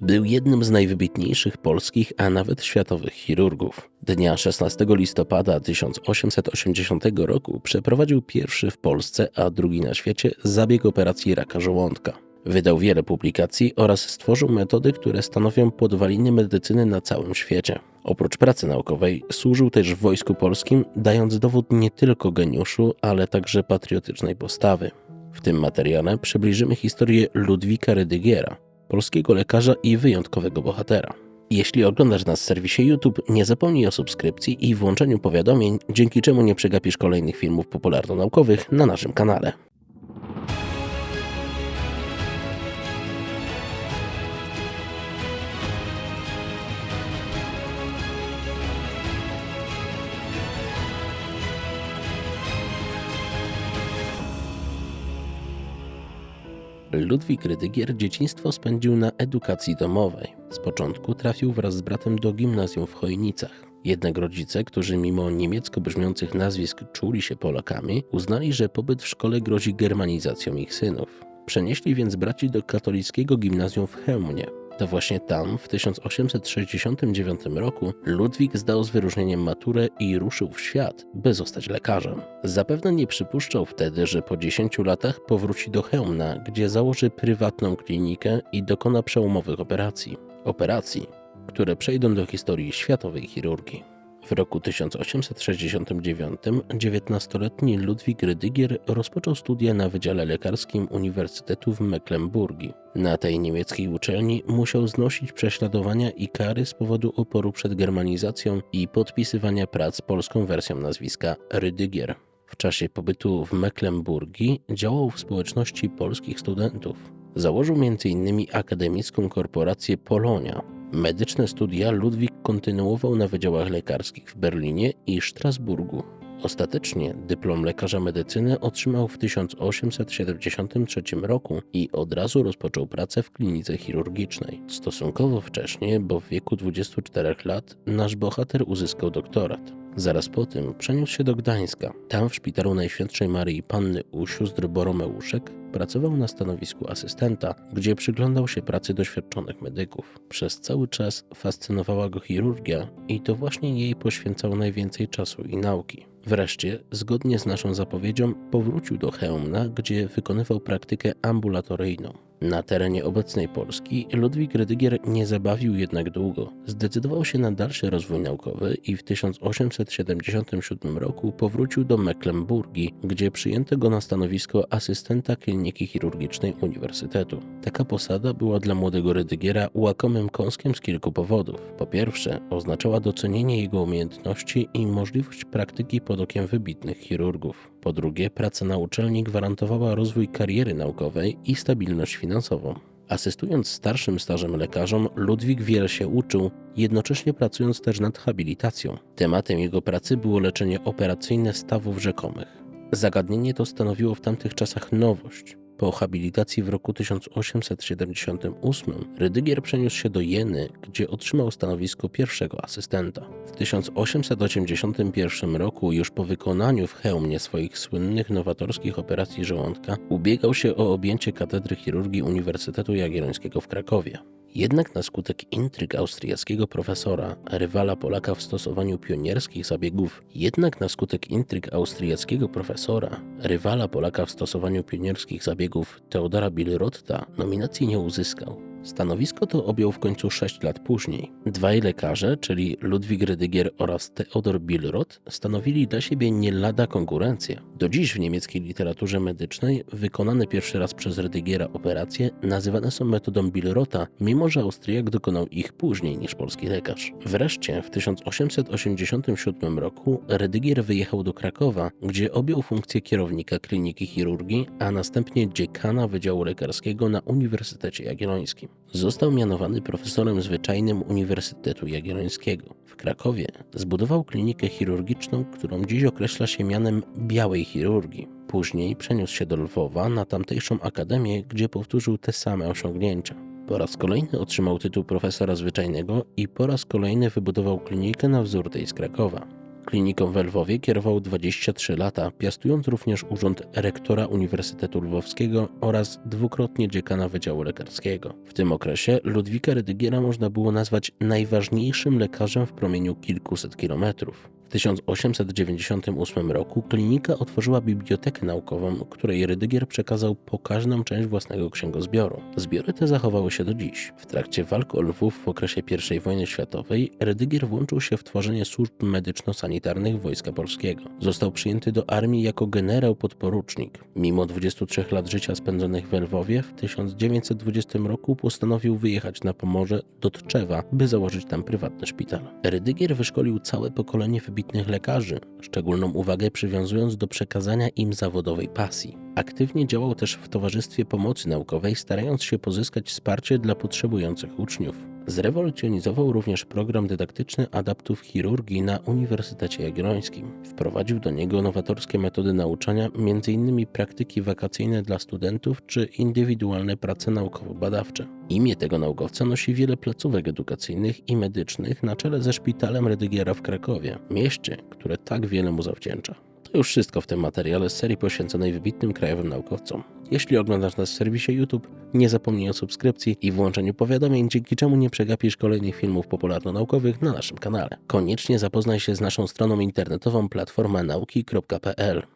Był jednym z najwybitniejszych polskich, a nawet światowych chirurgów. Dnia 16 listopada 1880 roku przeprowadził pierwszy w Polsce, a drugi na świecie zabieg operacji raka żołądka. Wydał wiele publikacji oraz stworzył metody, które stanowią podwaliny medycyny na całym świecie. Oprócz pracy naukowej służył też w Wojsku Polskim, dając dowód nie tylko geniuszu, ale także patriotycznej postawy. W tym materiale przybliżymy historię Ludwika Rydygiera, polskiego lekarza i wyjątkowego bohatera. Jeśli oglądasz nas w serwisie YouTube, nie zapomnij o subskrypcji i włączeniu powiadomień, dzięki czemu nie przegapisz kolejnych filmów popularno-naukowych na naszym kanale. Ludwik Rydygier dzieciństwo spędził na edukacji domowej. Z początku trafił wraz z bratem do gimnazjum w Chojnicach. Jednak rodzice, którzy mimo niemiecko brzmiących nazwisk czuli się Polakami, uznali, że pobyt w szkole grozi germanizacją ich synów. Przenieśli więc braci do katolickiego gimnazjum w Chełmie. To właśnie tam, w 1869 roku, Ludwik zdał z wyróżnieniem maturę i ruszył w świat, by zostać lekarzem. Zapewne nie przypuszczał wtedy, że po 10 latach powróci do Chełmna, gdzie założy prywatną klinikę i dokona przełomowych operacji. Operacji, które przejdą do historii światowej chirurgii. W roku 1869 19-letni Ludwik Rydygier rozpoczął studia na Wydziale Lekarskim Uniwersytetu w Mecklenburgii. Na tej niemieckiej uczelni musiał znosić prześladowania i kary z powodu oporu przed germanizacją i podpisywania prac polską wersją nazwiska Rydygier. W czasie pobytu w Mecklenburgii działał w społeczności polskich studentów. Założył m.in. akademicką korporację Polonia, Medyczne studia Ludwik kontynuował na wydziałach lekarskich w Berlinie i Strasburgu. Ostatecznie dyplom lekarza medycyny otrzymał w 1873 roku i od razu rozpoczął pracę w klinice chirurgicznej. Stosunkowo wcześnie, bo w wieku 24 lat, nasz bohater uzyskał doktorat. Zaraz po tym przeniósł się do Gdańska. Tam w szpitalu Najświętszej Maryi Panny u sióstr Boromeuszek pracował na stanowisku asystenta, gdzie przyglądał się pracy doświadczonych medyków. Przez cały czas fascynowała go chirurgia i to właśnie jej poświęcał najwięcej czasu i nauki. Wreszcie, zgodnie z naszą zapowiedzią, powrócił do Chełmna, gdzie wykonywał praktykę ambulatoryjną. Na terenie obecnej Polski Ludwik Rydygier nie zabawił jednak długo. Zdecydował się na dalszy rozwój naukowy i w 1877 roku powrócił do Mecklenburgii, gdzie przyjęto go na stanowisko asystenta kliniki chirurgicznej Uniwersytetu. Taka posada była dla młodego Rydygiera łakomym kąskiem z kilku powodów. Po pierwsze, oznaczała docenienie jego umiejętności i możliwość praktyki pod okiem wybitnych chirurgów. Po drugie, praca na uczelni gwarantowała rozwój kariery naukowej i stabilność finansową. Asystując starszym stażem lekarzom, Ludwik wiele się uczył, jednocześnie pracując też nad habilitacją. Tematem jego pracy było leczenie operacyjne stawów rzekomych. Zagadnienie to stanowiło w tamtych czasach nowość. Po habilitacji w roku 1878 Rydygier przeniósł się do Jeny, gdzie otrzymał stanowisko pierwszego asystenta. W 1881 roku, już po wykonaniu w Chełmie swoich słynnych nowatorskich operacji żołądka, ubiegał się o objęcie katedry chirurgii Uniwersytetu Jagiellońskiego w Krakowie. Jednak na skutek intryg austriackiego profesora, rywala Polaka w stosowaniu pionierskich zabiegów, jednak na skutek intryg austriackiego profesora, rywala Polaka w stosowaniu pionierskich zabiegów Teodora Billrotta, nominacji nie uzyskał. Stanowisko to objął w końcu 6 lat później. Dwaj lekarze, czyli Ludwik Rydygier oraz Theodor Billrot, stanowili dla siebie nie lada konkurencję. Do dziś w niemieckiej literaturze medycznej wykonane pierwszy raz przez Rydygiera operacje nazywane są metodą Billrota, mimo że Austriak dokonał ich później niż polski lekarz. Wreszcie w 1887 roku Rydygier wyjechał do Krakowa, gdzie objął funkcję kierownika kliniki chirurgii, a następnie dziekana Wydziału Lekarskiego na Uniwersytecie Jagiellońskim. Został mianowany profesorem zwyczajnym Uniwersytetu Jagiellońskiego. W Krakowie zbudował klinikę chirurgiczną, którą dziś określa się mianem białej chirurgii. Później przeniósł się do Lwowa na tamtejszą akademię, gdzie powtórzył te same osiągnięcia. Po raz kolejny otrzymał tytuł profesora zwyczajnego i po raz kolejny wybudował klinikę na wzór tej z Krakowa. Kliniką w Lwowie kierował 23 lata, piastując również urząd rektora Uniwersytetu Lwowskiego oraz dwukrotnie dziekana Wydziału Lekarskiego. W tym okresie Ludwika Rydygiera można było nazwać najważniejszym lekarzem w promieniu kilkuset kilometrów. W 1898 roku klinika otworzyła bibliotekę naukową, której Rydygier przekazał pokaźną część własnego księgozbioru. Zbiory te zachowały się do dziś. W trakcie walk o Lwów w okresie I wojny światowej Rydygier włączył się w tworzenie służb medyczno-sanitarnych Wojska Polskiego. Został przyjęty do armii jako generał podporucznik. Mimo 23 lat życia spędzonych w Lwowie, w 1920 roku postanowił wyjechać na Pomorze do Tczewa, by założyć tam prywatny szpital. Rydygier wyszkolił całe pokolenie wybitnych lekarzy, szczególną uwagę przywiązując do przekazania im zawodowej pasji. Aktywnie działał też w Towarzystwie Pomocy Naukowej, starając się pozyskać wsparcie dla potrzebujących uczniów. Zrewolucjonizował również program dydaktyczny adaptów chirurgii na Uniwersytecie Jagiellońskim. Wprowadził do niego nowatorskie metody nauczania, m.in. praktyki wakacyjne dla studentów czy indywidualne prace naukowo-badawcze. Imię tego naukowca nosi wiele placówek edukacyjnych i medycznych na czele ze szpitalem Rydygiera w Krakowie, mieście, które tak wiele mu zawdzięcza. To już wszystko w tym materiale z serii poświęconej wybitnym krajowym naukowcom. Jeśli oglądasz nas w serwisie YouTube, nie zapomnij o subskrypcji i włączeniu powiadomień, dzięki czemu nie przegapisz kolejnych filmów popularno-naukowych na naszym kanale. Koniecznie zapoznaj się z naszą stroną internetową platforma nauki.pl.